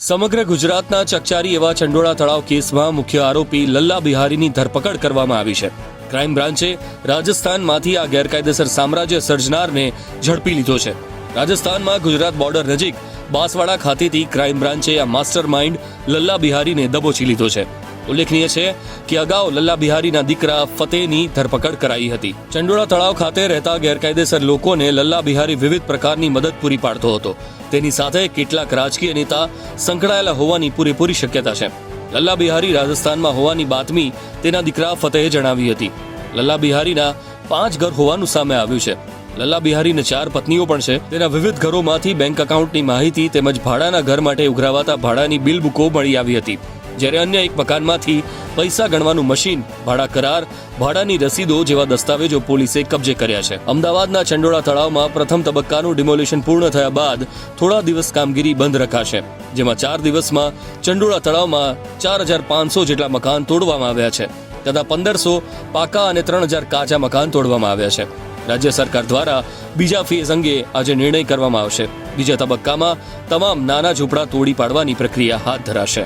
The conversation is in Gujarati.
સમગ્ર ગુજરાતના ચકચારી એવા ચંડોળા તળાવ કેસમાં મુખ્ય આરોપી લલ્લા બિહારીની ધરપકડ કરવામાં આવી છે. ક્રાઇમ બ્રાન્ચે રાજસ્થાનમાંથી આ ગેરકાયદેસર સામ્રાજ્ય સર્જનારને ઝડપી લીધો છે. રાજસ્થાનમાં ગુજરાત બોર્ડર નજીક બાંસવાડા ખાતેથી ક્રાઇમ બ્રાન્ચે આ માસ્ટર માઇન્ડ લલ્લા બિહારીને દબોચી લીધો છે. ઉલ્લેખનીય છે કે અગાઉ લલ્લા બિહારીના દીકરા ફતેહની ધરપકડ કરાઈ હતી. ચંડોળા તળાવ ખાતે રહેતા ગેરકાયદેસર લોકોને લલ્લા બિહારી વિવિધ પ્રકારની મદદ પૂરી પાડતો હતો. તેની સાથે કેટલાક રાજકીય નેતા સંકળાયેલા હોવાની પૂરેપૂરી શક્યતા છે. લલ્લા બિહારી રાજસ્થાનમાં હોવાની બાતમી તેના દીકરા ફતેહે જણાવી હતી. લલ્લા બિહારીના પાંચ ઘર હોવાનું સામે આવ્યું છે. લલ્લા બિહારીને ચાર પત્નીઓ પણ છે. તેના વિવિધ ઘરોમાંથી બેંક એકાઉન્ટની માહિતી તેમજ ભાડાના ઘર માટે ઉઘરાવાતા ભાડાની બિલ બુકો મળી આવી હતી. જ્યારે અન્ય એક મકાનમાંથી પૈસા ગણવાનું મશીન, ભાડા કરાર, ભાડાની રસીદો જેવા દસ્તાવેજો પોલીસે કબજે કર્યા છે. અમદાવાદના ચંડોળા તળાવમાં પ્રથમ તબક્કાનું ડિમોલિશન પૂર્ણ થયા બાદ થોડા દિવસ કામગીરી બંધ રખાશે, જેમાં ચાર દિવસમાં ચંડોળા તળાવમાં ચાર હજાર પાંચસો જેટલા મકાન તોડવામાં આવ્યા છે, તથા પંદરસો પાકા અને ત્રણ હજાર કાચા મકાન તોડવામાં આવ્યા છે. રાજ્ય સરકાર દ્વારા બીજા ફેઝ અંગે આજે નિર્ણય કરવામાં આવશે. બીજા તબક્કામાં તમામ નાના ઝૂંપડા તોડી પાડવાની પ્રક્રિયા હાથ ધરાશે.